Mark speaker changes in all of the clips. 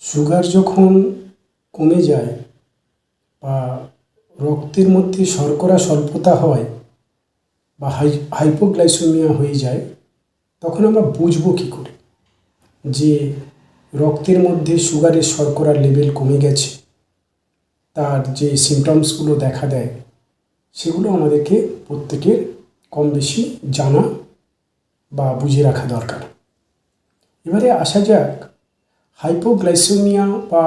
Speaker 1: Sugar যখন কমে যায় বা রক্তের মধ্যে শর্করা স্বল্পতা হয় বা হাই হাইপোগ্লাইসেমিয়া হয়ে যায়, তখন আমরা বুঝব কী করে? যে রক্তের মধ্যে সুগারের শর্করার লেভেল কমে গেছে। তার যে সিমটমসগুলো দেখা দেয়, সেগুলো আমাদেরকে প্রত্যেকের কম বেশি জানা বা বুঝে রাখা দরকার। এবারে আসা যাক হাইপোগ্লাইসেমিয়া বা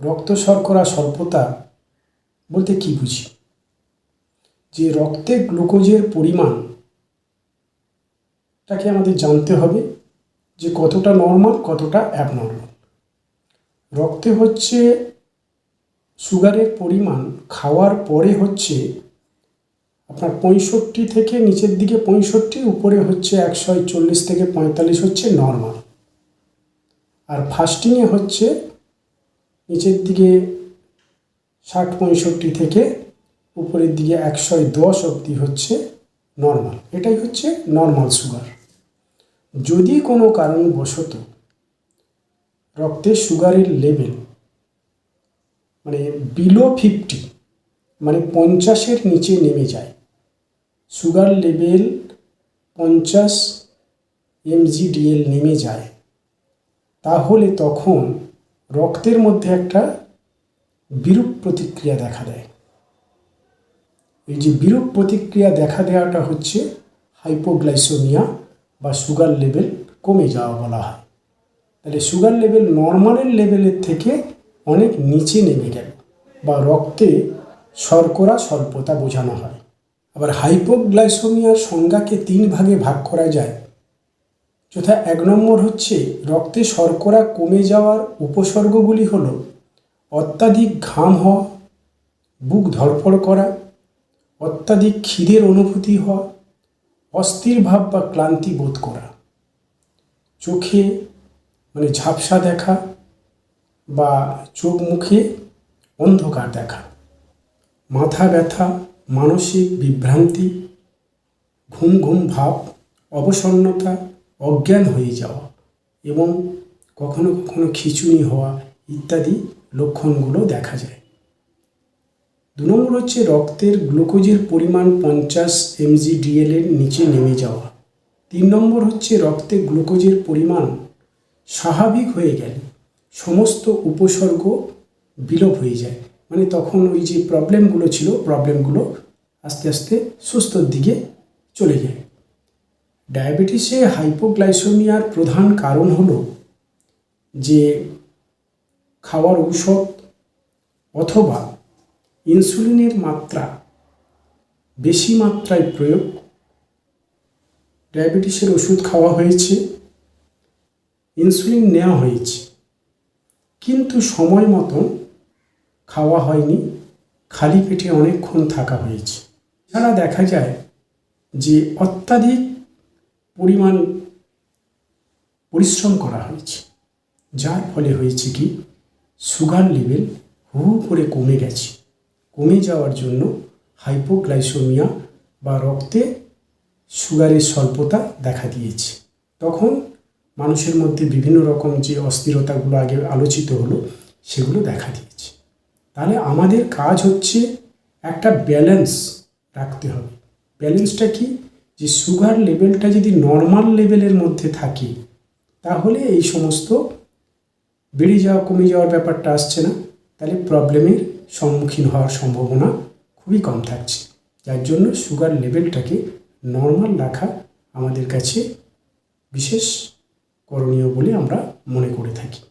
Speaker 1: রক্ত শর্করা স্বল্পতা বলতে কী বুঝি? যে রক্তে গ্লুকোজের পরিমাণ, তাকে আমাদের জানতে হবে যে কতটা নর্মাল কতটা অ্যাবনর্মাল রক্তে হচ্ছে সুগারের পরিমাণ খাওয়ার পরে হচ্ছে আপনার পঁয়ষট্টি থেকে নিচের দিকে পঁয়ষট্টি, উপরে হচ্ছে একশো চল্লিশ থেকে পঁয়তাল্লিশ হচ্ছে নর্মাল আর ফাস্টিংয়ে হচ্ছে নিচের দিকে ষাট, পঁয়ষট্টি থেকে উপরের দিকে একশো দশ অবধি হচ্ছে নর্মাল এটাই হচ্ছে নর্মাল সুগার যদি কোনো কারণবশত রক্তে সুগারের লেভেল মানে বিলো ফিফটি মানে পঞ্চাশের নিচে নেমে যায় সুগার লেভেল পঞ্চাশ এমজিডিএল নেমে যায় তাহলে তখন রক্তের মধ্যে একটা বিরূপ প্রতিক্রিয়া দেখা দেয়। এই যে বিরূপ প্রতিক্রিয়া দেখা দেওয়াটা হচ্ছে হাইপোগ্লাইসোমিয়া বা সুগার লেভেল কমে যাওয়া বলা হয়। তাহলে সুগার লেভেল নর্মালের লেভেলের থেকে অনেক নিচে নেমে গেল বা রক্তে শর্করা, স্বল্পতা বোঝানো হয়। আবার হাইপোগ্লাইসোমিয়ার সংজ্ঞাকে তিন ভাগে ভাগ করা যায়। যথা এক নম্বর হচ্ছে, রক্তে শর্করা কমে যাওয়ার উপসর্গগুলি হল অত্যাধিক ঘাম হওয়া, বুক ধড়ফড় করা, অত্যাধিক খিদের অনুভূতি হওয়া, অস্থির ভাব বা ক্লান্তি বোধ করা, চোখে মানে ঝাপসা দেখা বা চোখ মুখে অন্ধকার দেখা, মাথা ব্যথা, মানসিক বিভ্রান্তি, ঘুম ঘুম ভাব, অবসন্নতা অজ্ঞান হয়ে যাওয়া এবং কখনো কখনো খিচুনি হওয়া ইত্যাদি লক্ষণগুলো দেখা যায়। দু নম্বর হচ্ছে রক্তের গ্লুকোজের পরিমাণ পঞ্চাশ এমজিডিএল এর নিচে নেমে যাওয়া। তিন নম্বর হচ্ছে রক্তে গ্লুকোজের পরিমাণ স্বাভাবিক হয়ে গেলে সমস্ত উপসর্গ বিলোপ হয়ে যায়। মানে তখন ওই যে প্রবলেমগুলো ছিল প্রবলেমগুলো আস্তে আস্তে সুস্থর দিকে চলে যায়। ডায়াবেটিসে হাইপোগ্লাইসেমিয়ার প্রধান কারণ হল যে খাওয়ার ঔষধ অথবা ইনসুলিনের মাত্রা বেশি মাত্রায় প্রয়োগ, ডায়াবেটিসের ওষুধ খাওয়া হয়েছে, ইনসুলিন নেওয়া হয়েছে, কিন্তু সময় মতন খাওয়া হয়নি, খালি পেটে অনেকক্ষণ থাকা হয়েছে। এছাড়া দেখা যায় যে অত্যাধিক পরিমাণ পরিশ্রম করা হয়েছে। যার ফলে হয়েছে কি সুগার লেভেল হু করে কমে গেছে। কমে যাওয়ার জন্য হাইপোগ্লাইসোমিয়া বা রক্তে সুগারের স্বল্পতা দেখা দিয়েছে। তখন মানুষের মধ্যে বিভিন্ন রকম যে অস্থিরতাগুলো আগে আলোচিত হলো, সেগুলো দেখা দিয়েছে। তাহলে আমাদের কাজ হচ্ছে একটা ব্যালেন্স রাখতে হবে। ব্যালেন্সটা কি? যে সুগার লেভেলটা যদি নর্মাল লেভেলের মধ্যে থাকে, তাহলে এই সমস্ত বেড়ে যাওয়া, কমে যাওয়ার ব্যাপারটা আসছে না। তাহলে প্রবলেমের সম্মুখীন হওয়ার সম্ভাবনা খুবই কম থাকছে। যার জন্য সুগার লেভেলটাকে নর্মাল রাখা আমাদের কাছে বিশেষ করণীয় বলে আমরা মনে করে থাকি।